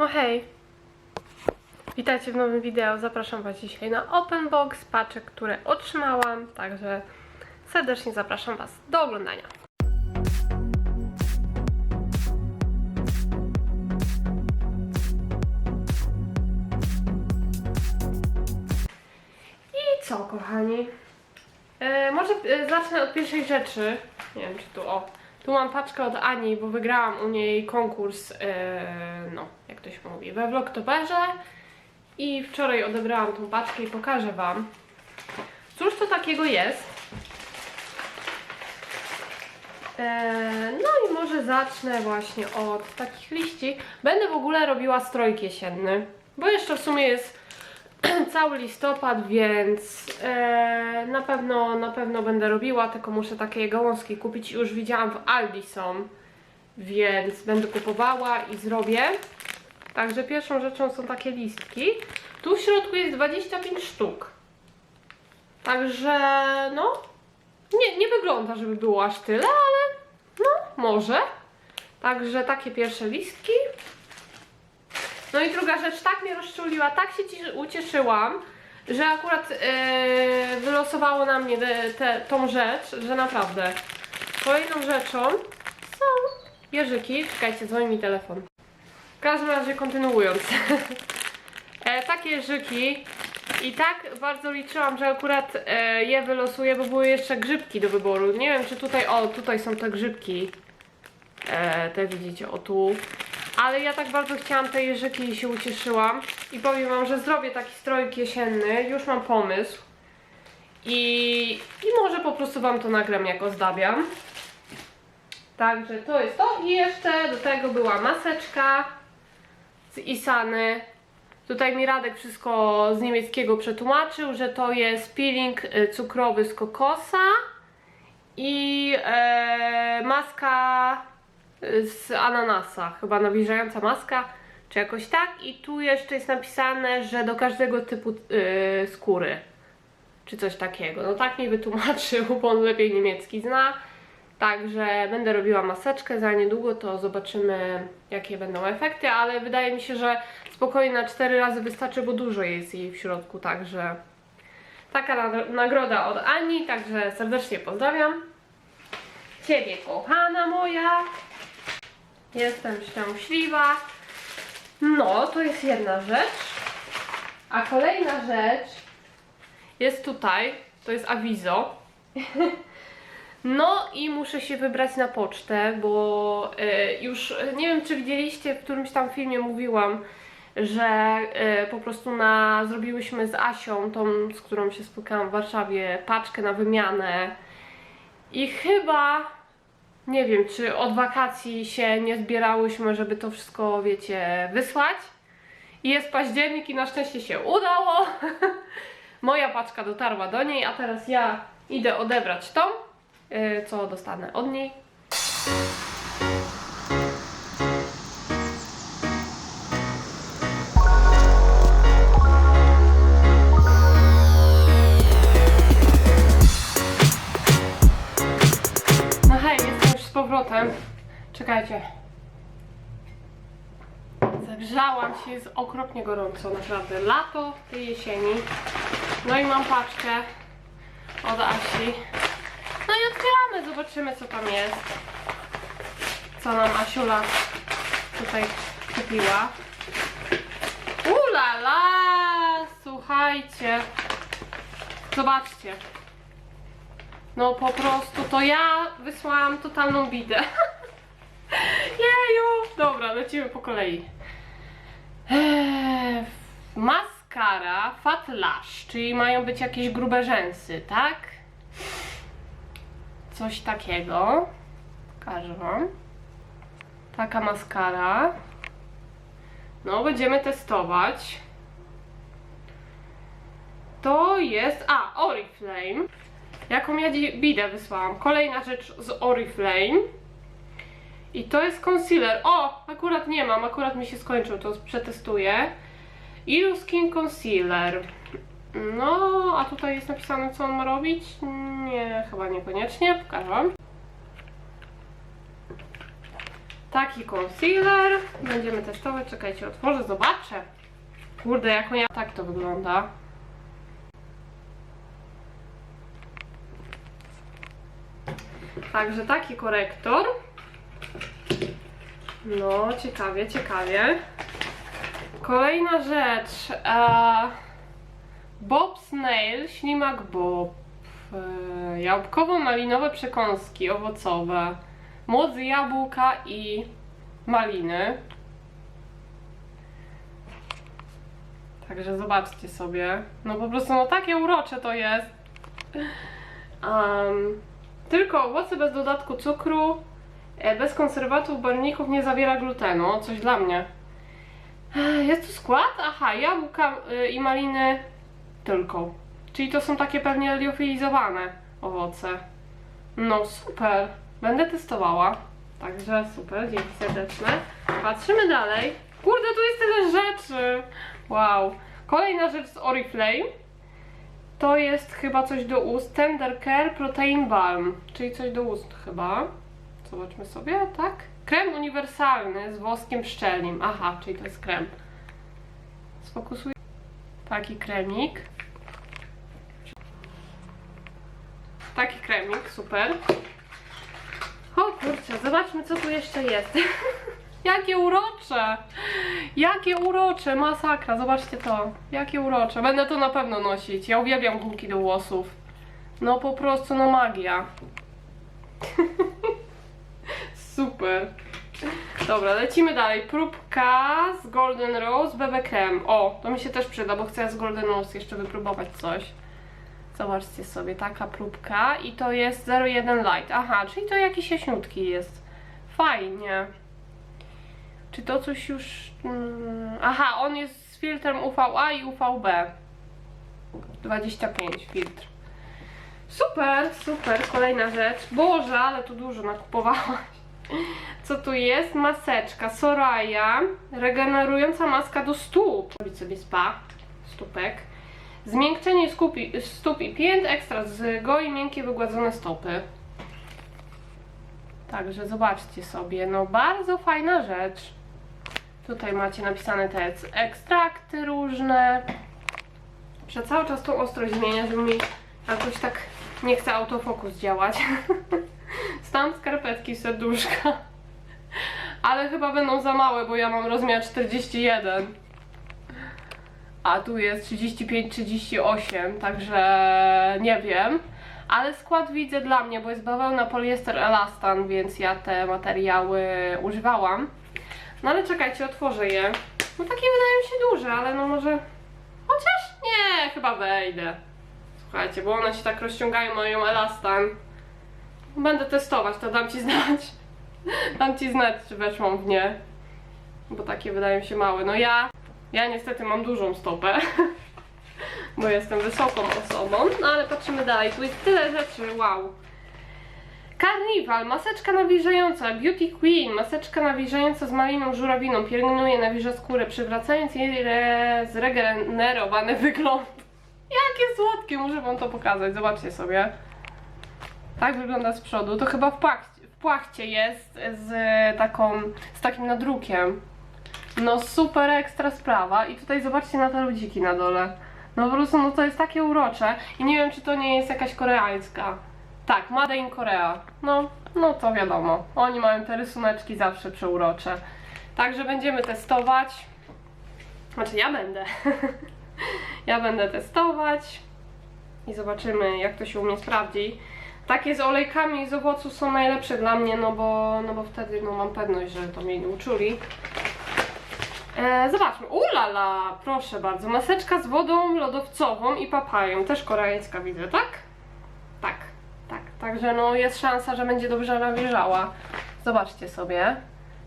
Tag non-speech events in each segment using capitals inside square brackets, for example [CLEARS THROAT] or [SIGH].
No hej! Witajcie w nowym wideo. Zapraszam Was dzisiaj na open box paczek, które otrzymałam, także serdecznie zapraszam Was do oglądania. I co, kochani? E, może e, zacznę od pierwszej rzeczy. Nie wiem, czy tu o. Tu mam paczkę od Ani, bo wygrałam u niej konkurs, e, no, jak to się mówi, we Vlogtoberze. I wczoraj odebrałam tą paczkę i pokażę Wam. Cóż to takiego jest? E, no i może zacznę właśnie od takich liści. Będę w ogóle robiła strojk jesienny, bo jeszcze w sumie jest [CLEARS THROAT] cały listopad, więc e, na pewno na pewno będę robiła, tylko muszę takie gałązki kupić. Już widziałam w Aldi są, więc będę kupowała i zrobię. Także pierwszą rzeczą są takie listki. Tu w środku jest 25 sztuk. Także no nie, nie wygląda, żeby było aż tyle, ale no może. Także takie pierwsze listki. No i druga rzecz, tak mnie rozczuliła, tak się ci- ucieszyłam, że akurat e, wylosowało na mnie te, te, tą rzecz, że naprawdę. Kolejną rzeczą są jeżyki. Czekajcie, dzwoni mi telefon. W każdym razie kontynuując. [LAUGHS] e, takie jeżyki. I tak bardzo liczyłam, że akurat e, je wylosuję, bo były jeszcze grzybki do wyboru. Nie wiem, czy tutaj, o, tutaj są te grzybki. E, te widzicie, o tu. Ale ja tak bardzo chciałam te jeżyki i się ucieszyłam. I powiem wam, że zrobię taki strojk jesienny. Już mam pomysł. I, I może po prostu wam to nagram, jak ozdabiam. Także to jest to. I jeszcze do tego była maseczka z Isany. Tutaj mi Radek wszystko z niemieckiego przetłumaczył, że to jest peeling y, cukrowy z kokosa i e, maska z ananasa, chyba nawilżająca maska, czy jakoś tak. I tu jeszcze jest napisane, że do każdego typu y, skóry, czy coś takiego. No tak mi wytłumaczył, bo on lepiej niemiecki zna. Także będę robiła maseczkę za niedługo, to zobaczymy jakie będą efekty, ale wydaje mi się, że spokojnie na 4 razy wystarczy, bo dużo jest jej w środku, także taka na- nagroda od Ani, także serdecznie pozdrawiam. Ciebie kochana moja. Jestem szczęśliwa. No, to jest jedna rzecz. A kolejna rzecz jest tutaj, to jest awizo. No i muszę się wybrać na pocztę, bo e, już nie wiem, czy widzieliście, w którymś tam filmie mówiłam, że e, po prostu na, zrobiłyśmy z Asią, tą, z którą się spotkałam w Warszawie, paczkę na wymianę. I chyba, nie wiem, czy od wakacji się nie zbierałyśmy, żeby to wszystko, wiecie, wysłać. I jest październik i na szczęście się udało. [LAUGHS] Moja paczka dotarła do niej, a teraz ja idę odebrać tą y, co dostanę od niej. Czekajcie. Zagrzałam się, jest okropnie gorąco, naprawdę. Lato tej jesieni. No i mam paczkę od Asi. No i otwieramy, zobaczymy co tam jest. Co nam Asiula tutaj kupiła. Ulala! Słuchajcie. Zobaczcie. No po prostu to ja wysłałam totalną bidę. [LAUGHS] Dobra, lecimy po kolei. Eee, maskara Fat Lash, czyli mają być jakieś grube rzęsy, tak? Coś takiego. Pokażę wam. Taka maskara. No, będziemy testować. To jest. A, Oriflame. Jaką ja bidę wysłałam. Kolejna rzecz z Oriflame. I to jest concealer. O, akurat nie mam, akurat mi się skończył, to przetestuję. Ilu Skin Concealer. No, a tutaj jest napisane, co on ma robić? Nie, chyba niekoniecznie. Pokażę wam. Taki concealer. Będziemy testować. Czekajcie, otworzę, zobaczę. Kurde, jaką ja... Tak to wygląda. Także taki korektor. No, ciekawie, ciekawie. Kolejna rzecz. E, Bob's Nail, ślimak Bob. E, Jabłkowo-malinowe przekąski owocowe. Z jabłka i maliny. Także zobaczcie sobie. No po prostu no takie urocze to jest. Um, tylko owoce bez dodatku cukru, bez konserwatów, barwników, nie zawiera glutenu. Coś dla mnie. E, Jest tu skład? Aha, jabłka y, i maliny tylko. Czyli to są takie pewnie liofilizowane owoce. No super. Będę testowała. Także super, dzięki serdeczne. Patrzymy dalej. Kurde, tu jest tyle rzeczy. Wow. Kolejna rzecz z Oriflame. To jest chyba coś do ust. Tender Care Protein Balm. Czyli coś do ust chyba. Zobaczmy sobie, tak? Krem uniwersalny z woskiem pszczelim. Aha, czyli to jest krem. Sfokusuj. Taki kremik. Taki kremik, super. O kurczę, zobaczmy co tu jeszcze jest. [LAUGHS] Jakie urocze! Jakie urocze! Masakra, zobaczcie to. Jakie urocze. Będę to na pewno nosić. Ja uwielbiam gumki do włosów. No po prostu, no magia. Super. Dobra, lecimy dalej. Próbka z Golden Rose BB Creme. O, to mi się też przyda, bo chcę z Golden Rose jeszcze wypróbować coś. Zobaczcie sobie, taka próbka i to jest 01 Light. Aha, czyli to jakiś jaśniutki jest. Fajnie. Czy to coś już... Mm, aha, on jest z filtrem UVA i UVB. 25 filtr. Super, super, kolejna rzecz. Boże, ale tu dużo nakupowałaś. Co tu jest? Maseczka Soraya, regenerująca maska do stóp. Robić sobie spa, stópek. Zmiękczenie skupi, stóp i pięt, ekstra z goi, miękkie, wygładzone stopy. Także zobaczcie sobie, no bardzo fajna rzecz. Tutaj macie napisane te ekstrakty różne. Że cały czas tą ostrość zmienia, żeby mi jakoś tak nie chce autofokus działać. [LAUGHS] Stan skarpetki serduszka. Ale chyba będą za małe, bo ja mam rozmiar 41. A tu jest 35-38, także nie wiem. Ale skład widzę dla mnie, bo jest bawełna, poliester, elastan, więc ja te materiały używałam. No ale czekajcie, otworzę je. No takie wydają się duże, ale no może... Chociaż nie, chyba wejdę. Słuchajcie, bo one się tak rozciągają, mają elastan. Będę testować, to dam Ci znać. Dam Ci znać, czy weszłam w nie. Bo takie wydają się małe. No ja, ja niestety mam dużą stopę. [LAUGHS] Bo jestem wysoką osobą. No ale patrzymy dalej. Tu jest tyle rzeczy, wow. Carnival, maseczka nawilżająca, Beauty Queen, maseczka nawilżająca z maliną żurawiną, pielęgnuje, nawilża skórę, przywracając jej re... zregenerowany wygląd. [LAUGHS] Jakie słodkie, muszę wam to pokazać, zobaczcie sobie. Tak wygląda z przodu, to chyba w płachcie, w płachcie jest z taką, z takim nadrukiem. No super ekstra sprawa i tutaj zobaczcie na te ludziki na dole. No po prostu no to jest takie urocze i nie wiem czy to nie jest jakaś koreańska. Tak, Made in Korea. No, no to wiadomo. Oni mają te rysuneczki zawsze przeurocze. Także będziemy testować. Znaczy ja będę. [LAUGHS] ja będę testować i zobaczymy jak to się u mnie sprawdzi. Takie z olejkami z owoców są najlepsze dla mnie, no bo, no bo wtedy no, mam pewność, że to mnie nie uczuli. E, zobaczmy. Ulala, proszę bardzo. Maseczka z wodą lodowcową i papają. Też koreańska widzę, tak? Tak, tak. Także no jest szansa, że będzie dobrze nawilżała. Zobaczcie sobie.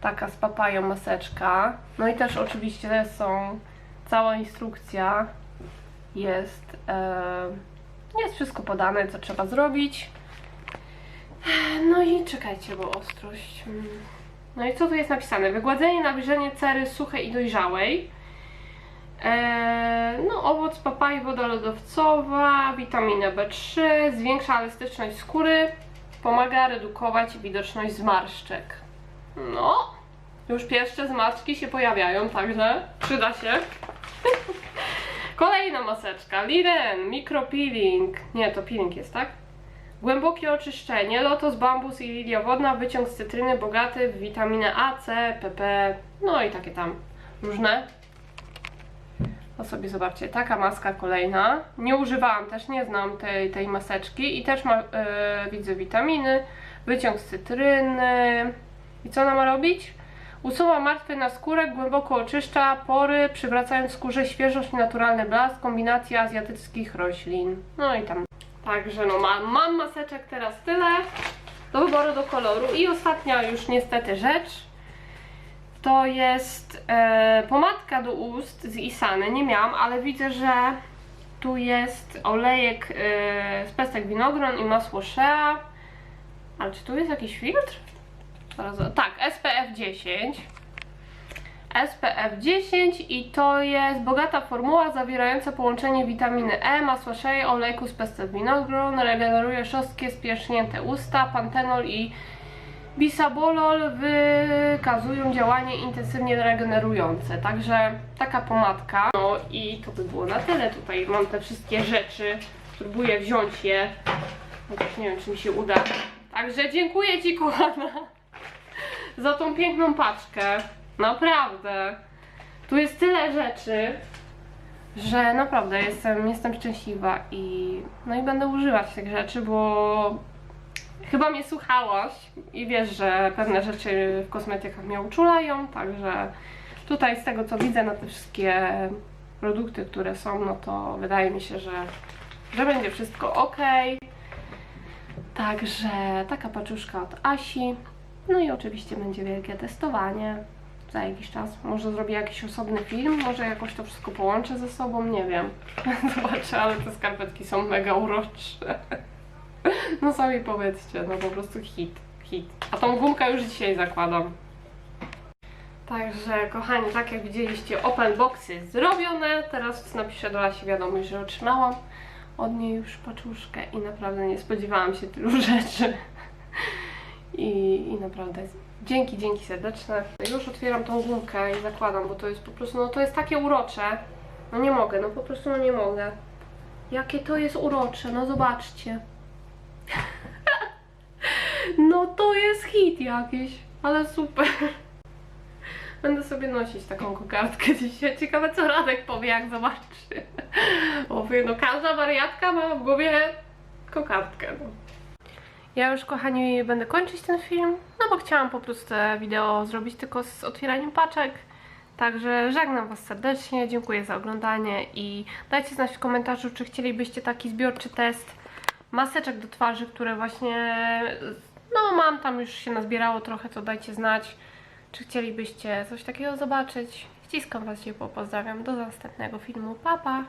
Taka z papają maseczka. No i też oczywiście są cała instrukcja. Jest, e, jest wszystko podane, co trzeba zrobić. No i czekajcie, bo ostrość. mm. No i co tu jest napisane? Wygładzenie, nawilżenie cery suchej i dojrzałej. Eee, no, owoc papai, woda lodowcowa, witamina B3, zwiększa elastyczność skóry, pomaga redukować widoczność zmarszczek. No, już pierwsze zmarszczki się pojawiają, także przyda się. [LAUGHS] Kolejna maseczka, Liren, micropeeling. Nie, to peeling jest, tak? Głębokie oczyszczenie, lotos, bambus i lilia wodna, wyciąg z cytryny bogaty w witaminę A, C, PP, no i takie tam różne. To sobie zobaczcie, taka maska kolejna. Nie używałam też, nie znam tej, tej maseczki i też ma, e, widzę witaminy, wyciąg z cytryny. I co ona ma robić? Usuwa martwy na skórę, głęboko oczyszcza pory, przywracając skórze świeżość i naturalny blask, kombinacja azjatyckich roślin. No i tam. Także no mam, mam maseczek teraz tyle do wyboru do koloru. I ostatnia już niestety rzecz. To jest e, pomadka do ust z Isany. Nie miałam, ale widzę, że tu jest olejek e, z pestek winogron i masło shea. Ale czy tu jest jakiś filtr? Zaraz, tak, SPF 10. SPF 10 i to jest bogata formuła zawierająca połączenie witaminy E, masła shea, olejku z pestek winogron, regeneruje szorstkie, spierzchnięte usta, pantenol i bisabolol wykazują działanie intensywnie regenerujące. Także taka pomadka. No i to by było na tyle. Tutaj mam te wszystkie rzeczy. Spróbuję wziąć je. Chociaż nie wiem, czy mi się uda. Także dziękuję Ci, kochana, za tą piękną paczkę. Naprawdę. Tu jest tyle rzeczy, że naprawdę jestem, jestem szczęśliwa i no i będę używać tych rzeczy, bo chyba mnie słuchałaś i wiesz, że pewne rzeczy w kosmetykach mnie uczulają, także tutaj z tego co widzę na te wszystkie produkty, które są, no to wydaje mi się, że, że będzie wszystko ok. Także taka paczuszka od Asi. No i oczywiście będzie wielkie testowanie za jakiś czas. Może zrobię jakiś osobny film, może jakoś to wszystko połączę ze sobą, nie wiem. [LAUGHS] Zobaczę, ale te skarpetki są mega urocze. [LAUGHS] No sami powiedzcie, no po prostu hit, hit. A tą gumkę już dzisiaj zakładam. Także kochani, tak jak widzieliście, open boxy zrobione. Teraz napiszę do Asi wiadomość, że otrzymałam od niej już paczuszkę i naprawdę nie spodziewałam się tylu [LAUGHS] rzeczy. I, I naprawdę dzięki, dzięki serdeczne. Już otwieram tą gumkę i zakładam, bo to jest po prostu, no to jest takie urocze. No nie mogę, no po prostu no nie mogę. Jakie to jest urocze, no zobaczcie. [LAUGHS] No to jest hit jakiś, ale super. Będę sobie nosić taką kokardkę dzisiaj. Ciekawe co Radek powie jak zobaczy. [LAUGHS] Wie, no każda wariatka ma w głowie kokardkę. No. Ja już kochani będę kończyć ten film, no bo chciałam po prostu te wideo zrobić tylko z otwieraniem paczek. Także żegnam Was serdecznie, dziękuję za oglądanie i dajcie znać w komentarzu, czy chcielibyście taki zbiorczy test maseczek do twarzy, które właśnie, no mam tam już się nazbierało trochę, to dajcie znać, czy chcielibyście coś takiego zobaczyć. Ściskam Was ciepło, pozdrawiam, do następnego filmu, pa pa!